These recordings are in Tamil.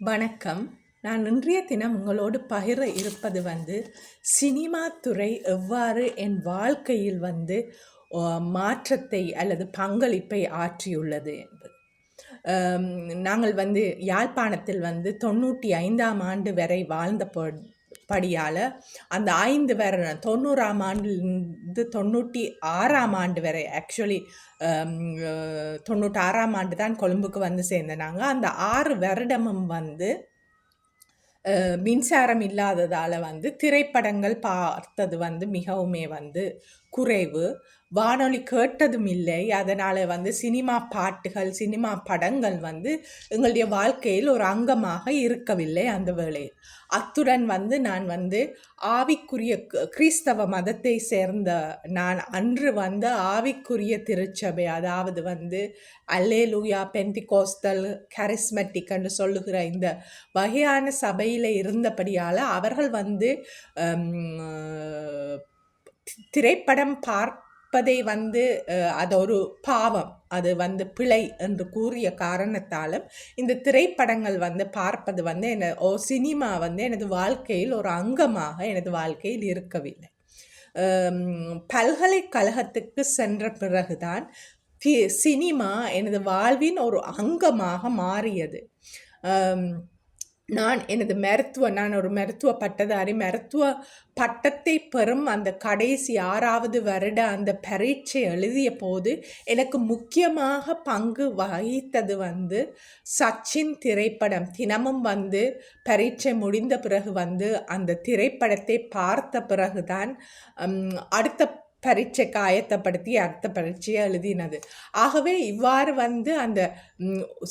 வணக்கம். நான் இன்றைய தினம் உங்களோடு பகிர இருப்பது வந்து சினிமா துறை எவ்வாறு என் வாழ்க்கையில் வந்து மாற்றத்தை அல்லது பங்களிப்பை ஆற்றியுள்ளது என்பது. நாங்கள் வந்து யாழ்ப்பாணத்தில் வந்து தொண்ணூற்றி ஐந்தாம் ஆண்டு வரை வாழ்ந்த படியால் அந்த ஐந்து வர தொண்ணூறாம் ஆண்டுலேருந்து தொண்ணூற்றி ஆறாம் ஆண்டு வரை ஆக்சுவலி தொண்ணூற்றாறாம் ஆண்டு தான் கொழும்புக்கு வந்து சேர்ந்தனாங்க. அந்த ஆறு வருடமும் வந்து மின்சாரம் இல்லாததால் வந்து திரைப்படங்கள் பார்த்தது வந்து மிகவுமே வந்து குறைவு. வானொலி கேட்டதும் இல்லை அதனால் வந்து சினிமா பாட்டுகள் சினிமா படங்கள் வந்து எங்களுடைய வாழ்க்கையில் ஒரு அங்கமாக இருக்கவில்லை அந்த வேளையில் அத்துடன் வந்து நான் வந்து ஆவிக்குரிய கிறிஸ்தவ மதத்தை சேர்ந்த நான் அன்று வந்து ஆவிக்குரிய திருச்சபை அதாவது வந்து அல்லேலூயா பெந்திகோஸ்தல் கரிஸ்மெட்டிக் என்று சொல்லுகிற இந்த வகையான சபையில் இருந்தபடியால் அவர்கள் வந்து திரைப்படம் பார்ப்பதை வந்து அது ஒரு பாவம். அது வந்து பிழை என்று கூறிய காரணத்தாலும் இந்த திரைப்படங்கள் வந்து பார்ப்பது வந்து என்ன ஓ சினிமா வந்து எனது வாழ்க்கையில் ஒரு அங்கமாக எனது வாழ்க்கையில் இருக்கவில்லை. பல்கலைக்கழகத்துக்கு சென்ற பிறகுதான் சினிமா எனது வாழ்வின் ஒரு அங்கமாக மாறியது. நான் எனது மருத்துவ நான் ஒரு மருத்துவ பட்டதாரி. மருத்துவ பட்டத்தை பெறும் அந்த கடைசி ஆறாவது வருட அந்த பரீட்சை எழுதிய போது எனக்கு முக்கியமாக பங்கு வகித்தது வந்து சச்சின் திரைப்படம். தினமும் வந்து பரீட்சை முடிந்த பிறகு வந்து அந்த திரைப்படத்தை பார்த்த பிறகுதான் அடுத்த பரீட்சைக்கு ஆயத்தப்படுத்தி அடுத்த பரீட்சையை எழுதினது. ஆகவே இவ்வாறு வந்து அந்த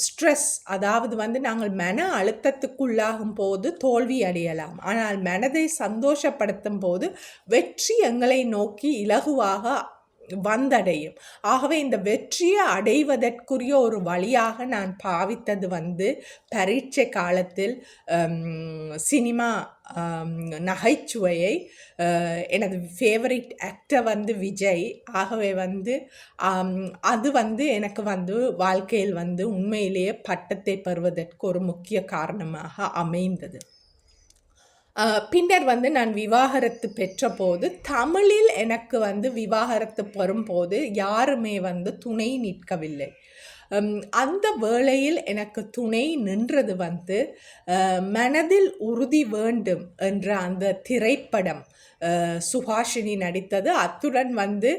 ஸ்ட்ரெஸ் அதாவது வந்து நாங்கள் மன அழுத்தத்துக்குள்ளாகும் போது தோல்வி அடையலாம். ஆனால் மனதை சந்தோஷப்படுத்தும் போது வெற்றி எங்களை நோக்கி இலகுவாக வந்தடையும். ஆகவே இந்த வெற்றியை அடைவதற்குரிய ஒரு வழியாக நான் பாவித்தது வந்து பரீட்சை காலத்தில் சினிமா நகைச்சுவையை எனது ஃபேவரட் ஆக்டர் வந்து விஜய். ஆகவே வந்து அது வந்து எனக்கு வந்து வாழ்க்கையில் வந்து உண்மையிலேயே பட்டத்தை பெறுவதற்கு ஒரு முக்கிய காரணமாக அமைந்தது. பின்னர் வந்து நான் விவாகரத்து பெற்றபோது தமிழில் எனக்கு வந்து விவாகரத்து பெறும்போது யாருமே வந்து துணை நிற்கவில்லை. அந்த வேளையில் எனக்கு துணை நின்றது வந்து மனதில் உறுதி வேண்டும் என்ற அந்த திரைப்படம் சுஹாஷினி நடித்தது. அத்துடன் வந்து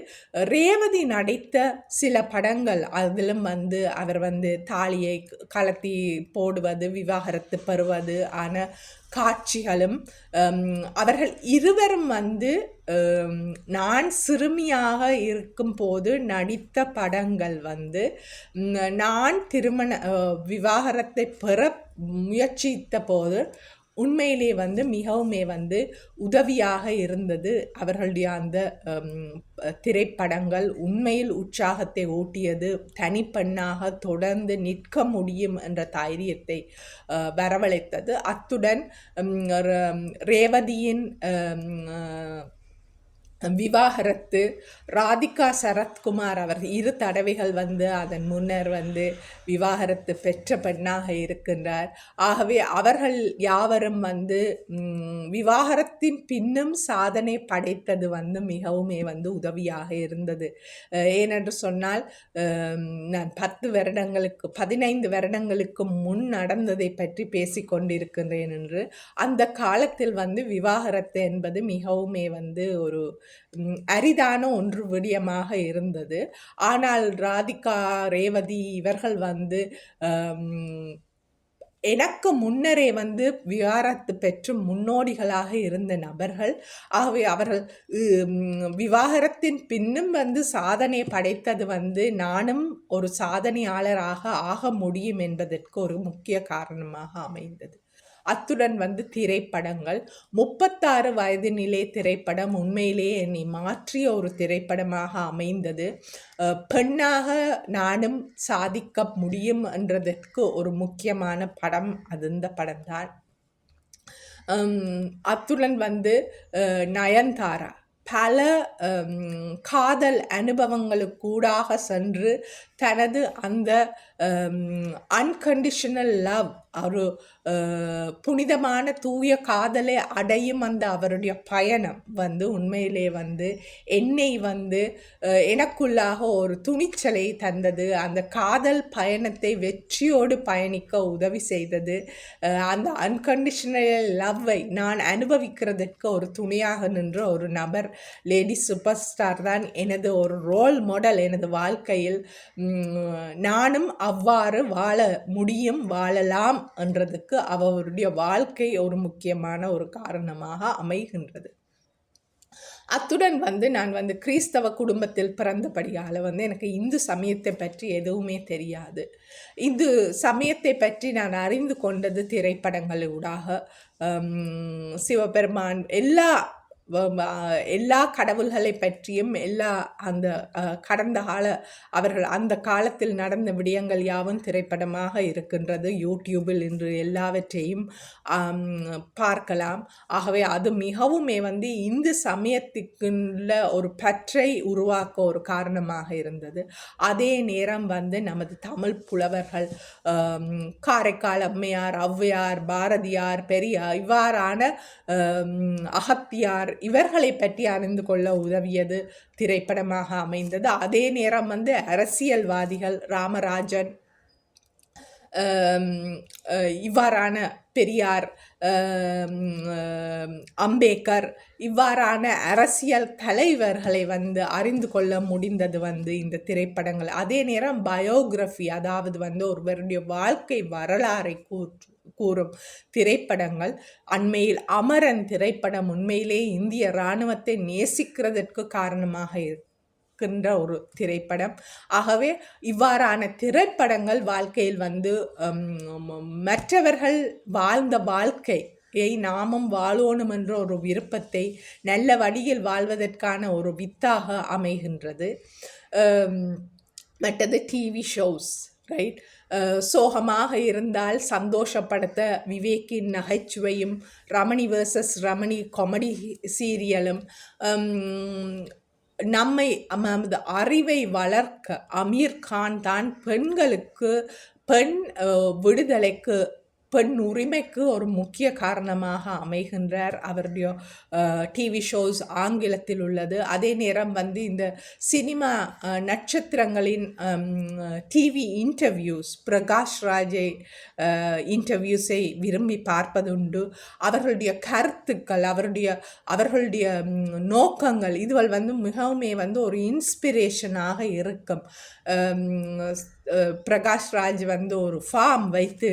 ரேவதி நடித்த சில படங்கள் அதிலும் வந்து அவர் வந்து தாலியை கலத்தி போடுவது விவாகரத்து பெறுவது ஆன காட்சிகளும் அவர்கள் இருவரும் வந்து நான் சிறுமியாக இருக்கும்போது நடித்த படங்கள் வந்து நான் திருமண விவாகரத்தை பெற முயற்சித்த போது உண்மையிலே வந்து மிகவுமே வந்து உதவியாக இருந்தது. அவர்களுடைய அந்த திரைப்படங்கள் உண்மையில் உற்சாகத்தை ஊட்டியது தனிப்பெண்ணாக தொடர்ந்து நிற்க முடியும் என்ற தைரியத்தை வரவழைத்தது. அத்துடன் ரேவதியின் விவாகரத்து ராதிகா சரத்குமார் அவர் இரு தடவைகள் வந்து அதன் முன்னர் வந்து விவாகரத்து பெற்ற பெண்ணாக இருக்கின்றார். ஆகவே அவர்கள் யாவரும் வந்து விவாகரத்தின் பின்னும் சாதனை படைத்தது வந்து மிகவுமே வந்து உதவியாக இருந்தது. ஏனென்று சொன்னால் நான் பத்து வருடங்களுக்கு பதினைந்து வருடங்களுக்கு முன் நடந்ததை பற்றி பேசிக்கொண்டிருக்கின்றேன் என்று அந்த காலத்தில் வந்து விவாகரத்து என்பது மிகவுமே வந்து ஒரு அரிதான ஒன்று விடயமாக இருந்தது. ஆனால் ராதிகா ரேவதி இவர்கள் வந்து எனக்கு முன்னரே வந்து விவாகரத்து பெற்று முன்னோடிகளாக இருந்த நபர்கள் ஆகவே அவர்கள் விவாகரத்தின் பின்னும் வந்து சாதனை படைத்தது வந்து நானும் ஒரு சாதனையாளராக ஆக முடியும் என்பதற்கு ஒரு முக்கிய காரணமாக அமைந்தது. அத்துடன் வந்து திரைப்படங்கள். முப்பத்தாறு வயதினிலே திரைப்படம் உண்மையிலேயே என்னை மாற்றிய ஒரு திரைப்படமாக அமைந்தது. பெண்ணாக நானும் சாதிக்க முடியும் என்றதற்கு ஒரு முக்கியமான படம் அது இந்த படம்தான். அத்துடன் வந்து நயன்தாரா பல காதல் அனுபவங்களுக்கூடாக சென்று தனது அந்த அன்கண்டிஷனல் லவ் ஒரு புனிதமான தூய காதலை அடையும் அந்த அவருடைய பயணம் வந்து உண்மையிலே வந்து என்னை வந்து எனக்குள்ளாக ஒரு துணிச்சலை தந்தது. அந்த காதல் பயணத்தை வெற்றியோடு பயணிக்க உதவி செய்தது. அந்த அன்கண்டிஷனல் லவ்வை நான் அனுபவிக்கிறதுக்கு ஒரு துணையாக நின்ற ஒரு நபர் லேடி சூப்பர் ஸ்டார் தான் எனது ஒரு ரோல் மாடல் எனது வாழ்க்கையில் நானும் அவ்வாறு வாழ முடியும் வாழலாம் என்றதுக்கு அவருடைய வாழ்க்கை ஒரு முக்கியமான ஒரு காரணமாக அமைகின்றது. அத்துடன் வந்து நான் வந்து கிறிஸ்தவ குடும்பத்தில் பிறந்தபடியால் வந்து எனக்கு இந்து சமயத்தை பற்றி எதுவுமே தெரியாது. இந்து சமயத்தை பற்றி நான் அறிந்து கொண்டது திரைப்படங்களூடாக சிவபெருமான் எல்லா எல்லா கடவுள்களை பற்றியும் எல்லா அந்த கடந்த கால அவர்கள் அந்த காலத்தில் நடந்த விடயங்கள் யாவும் திரைப்படமாக இருக்கின்றது. யூடியூபில் இன்று எல்லாவற்றையும் பார்க்கலாம். ஆகவே அது மிகவுமே வந்து இந்து சமயத்துக்குள்ள ஒரு பற்றை உருவாக்க ஒரு காரணமாக இருந்தது. அதே நேரம் வந்து நமது தமிழ் புலவர்கள் காரைக்கால் அம்மையார் ஔவையார் பாரதியார் பெரியார் இவ்வாறான அகத்தியார் இவர்களை பற்றி அறிந்து கொள்ள உதவியது திரைப்படமாக அமைந்தது. அதே நேரம் வந்து அரசியல்வாதிகள் ராமராஜன் இவ்வாறான பெரியார் அம்பேத்கர் இவ்வாறான அரசியல் தலைவர்களை வந்து அறிந்து கொள்ள முடிந்தது வந்து இந்த திரைப்படங்கள். அதே நேரம் பயோகிராஃபி அதாவது வந்து ஒருவருடைய வாழ்க்கை வரலாறை கூற்று. கூறும் திரைப்படங்கள். அண்மையில் அமரன் திரைப்படம் உண்மையிலே இந்திய இராணுவத்தை நேசிக்கிறதற்கு காரணமாக இருக்கின்ற ஒரு திரைப்படம். ஆகவே இவ்வாறான திரைப்படங்கள் வாழ்க்கையில் வந்து மற்றவர்கள் வாழ்ந்த வாழ்க்கையை நாமும் வாழோணும் என்ற ஒரு விருப்பத்தை நல்ல வழியில் வாழ்வதற்கான ஒரு வித்தாக அமைகின்றது. மற்றது டிவி ஷோஸ் ரைட் uh, சோகமாக இருந்தால் சந்தோஷப்படுத்த விவேக்கின் நகைச்சுவையும் ரமணி வேர்சஸ் ரமணி காமெடி சீரியலும் um, நம்மை நமது அறிவை வளர்க்க அமீர் கான் தான் பெண்களுக்கு பெண் uh, விடுதலைக்கு பெண் உரிமைக்கு ஒரு முக்கிய காரணமாக அமைகின்றார். அவருடைய டிவி ஷோஸ் ஆங்கிலத்தில் உள்ளது. அதே நேரம் வந்து இந்த சினிமா நட்சத்திரங்களின் டிவி இன்டர்வியூஸ் பிரகாஷ் ராஜை இன்டர்வியூஸை விரும்பி பார்ப்பதுண்டு. அவர்களுடைய கருத்துக்கள் அவருடைய அவர்களுடைய நோக்கங்கள் இதுவள் வந்து மிகவுமே வந்து ஒரு இன்ஸ்பிரேஷனாக இருக்கும். பிரகாஷ் ராஜ் வந்து ஒரு ஃபார்ம் வைத்து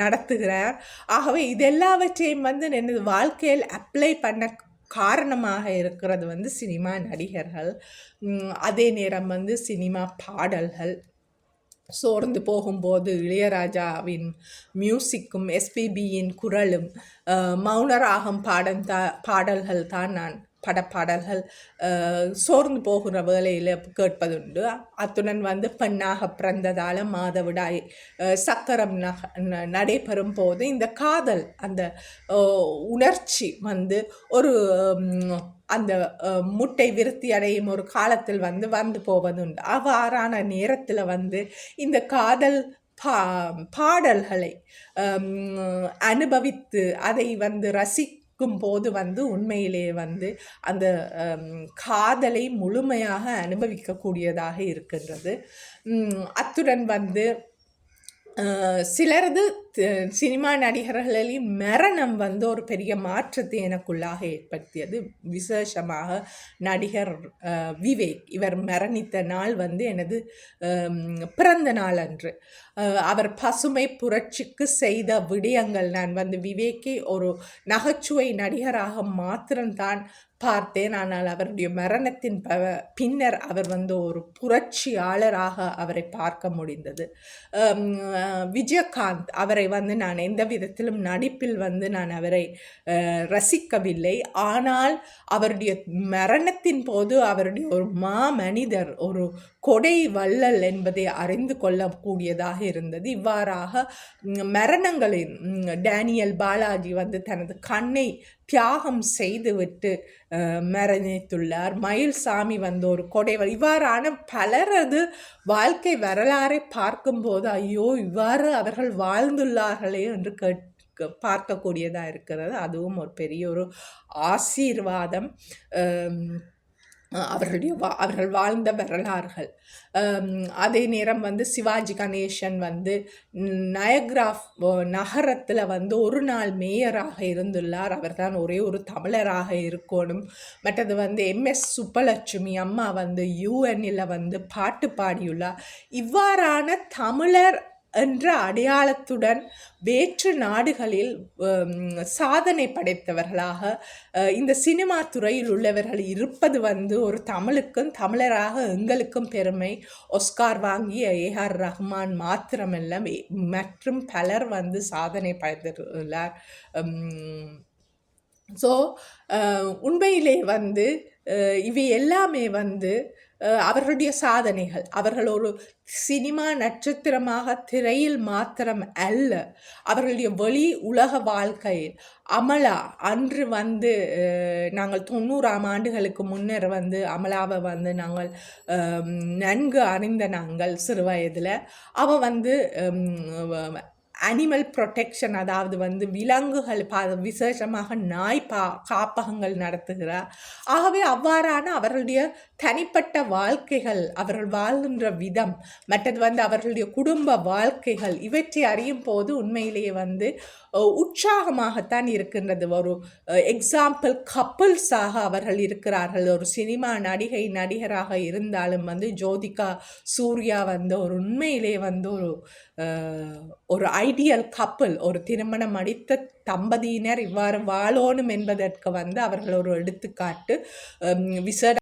நடத்துகிறார். ஆகவே இதெல்லாவற்றையும் வந்து எனது வாழ்க்கையில் அப்ளை பண்ண காரணமாக இருக்கிறது வந்து சினிமா நடிகர்கள். அதே நேரம் வந்து சினிமா பாடல்கள். சோர்ந்து போகும்போது இளையராஜாவின் மியூசிக்கும் எஸ்பிபியின் குரலும் மௌனராகும் மௌனராகம் பாடம் தா பாடல்கள் தான் நான் படப்பாடல்கள் சோர்ந்து போகிற வேலையில் கேட்பதுண்டு. அத்துடன் வந்து பெண்ணாக பிறந்ததால் மாதவிடாய் சக்கரம் நக ந- நடைபெறும் போது இந்த காதல் அந்த உணர்ச்சி வந்து ஒரு அந்த முட்டை விருத்தி அடையும் ஒரு காலத்தில் வந்து வந்து போவதுண்டு. அவ்வாறான நேரத்தில் வந்து இந்த காதல் பா பாடல்களை அனுபவித்து அதை வந்து ரசி இருக்கும் போது வந்து உண்மையிலே வந்து அந்த காதலை முழுமையாக அனுபவிக்கக்கூடியதாக இருக்கின்றது. அத்துடன் வந்து சிலரது சினிமா நடிகர்களில் மரணம் வந்து ஒரு பெரிய மாற்றத்தை எனக்குள்ளாக ஏற்படுத்தியது. விசேஷமாக நடிகர் விவேக். இவர் மரணித்த நாள் வந்து எனது பிறந்த நாள் அன்று. அவர் பசுமை புரட்சிக்கு செய்த விடயங்கள் நான் வந்து விவேக்கை ஒரு நகைச்சுவை நடிகராக மாத்திரம்தான் பார்த்தேன். ஆனால் அவருடைய மரணத்தின் ப பின்னர் அவர் வந்து ஒரு புரட்சியாளராக அவரை பார்க்க முடிந்தது. விஜயகாந்த் அவரை வந்து நான் எந்த விதத்திலும் நடிப்பில் வந்து நான் அவரை ரசிக்கவில்லை. ஆனால் அவருடைய மரணத்தின் போது அவருடைய ஒரு மா மனிதர் ஒரு கொடை வள்ளல் என்பதை அறிந்து கொள்ளக்கூடியதாக இருந்தது. இவ்வாறாக மரணங்களின் டேனியல் பாலாஜி வந்து தனது கண்ணை தியாகம் செய்துவிட்டு அஹ், மயில் சாமி வந்த ஒரு கொடை இவ்வாறான பலரது வாழ்க்கை வரலாறை பார்க்கும்போது ஐயோ இவ்வாறு அவர்கள் வாழ்ந்துள்ளார்களே என்று கேட் பார்க்கக்கூடியதாக இருக்கிறது. அதுவும் ஒரு பெரிய ஒரு ஆசீர்வாதம். அவர்களுடைய வா அவர்கள் வாழ்ந்த வரலாறுகள். அதே நேரம் வந்து சிவாஜி கணேசன் வந்து நயக்ராஃப் நகரத்தில் வந்து ஒரு நாள் மேயராக இருந்துள்ளார். அவர்தான் ஒரே ஒரு தமிழராக இருக்கணும். மற்றது வந்து எம்எஸ் சுப்பலட்சுமி அம்மா வந்து யூஎன்னில் வந்து பாட்டு பாடியுள்ளார். இவ்வாறான தமிழர் என்ற அடையாளத்துடன் வேற்று நாடுகளில் சாதனை படைத்தவர்களாக இந்த சினிமா துறையில் உள்ளவர்கள் இருப்பது வந்து ஒரு தமிழுக்கும் தமிழராக எங்களுக்கும் பெருமை. ஒஸ்கார் வாங்கிய ஏஆர் ரஹ்மான் மாத்திரமல்ல மற்றும் பலர் வந்து சாதனை படைத்துள்ளார். ஸோ உண்மையிலே வந்து இவை எல்லாமே வந்து அவர்களுடைய சாதனைகள். அவர்கள் ஒரு சினிமா நட்சத்திரமாக திரையில் மாத்திரம் அல்ல அவர்களுடைய வெளி உலக வாழ்க்கையில். அமலா அன்று வந்து நாங்கள் தொண்ணூறாம் ஆண்டுகளுக்கு முன்னர் வந்து அமலாவை வந்து நாங்கள் நன்கு அறிந்த நாங்கள் சிறு வயதில். அவள் வந்து அனிமல் ப்ரொடெக்ஷன் அதாவது வந்து விலங்குகள் பா விசேஷமாக நாய் பா காப்பகங்கள் நடத்துகிறார். ஆகவே அவ்வாறான அவர்களுடைய தனிப்பட்ட வாழ்க்கைகள் அவர்கள் வாழ்கின்ற விதம் மற்றது வந்து அவர்களுடைய குடும்ப வாழ்க்கைகள் இவற்றை அறியும் போது உண்மையிலேயே வந்து உற்சாகமாகத்தான் இருக்கின்றது. ஒரு எக்ஸாம்பிள் கப்புள்ஸாக அவர்கள் இருக்கிறார்கள். ஒரு சினிமா நடிகை நடிகராக இருந்தாலும் வந்து ஜோதிகா சூர்யா வந்து ஒரு உண்மையிலே வந்து ஒரு ஒரு ஐ ஐடியல் கப்பல் ஒரு திருமணம் அடித்த தம்பதியினர் இவ்வாறு வாழணும் என்பதற்கு வந்து அவர்கள் ஒரு எடுத்துக்காட்டு விசேட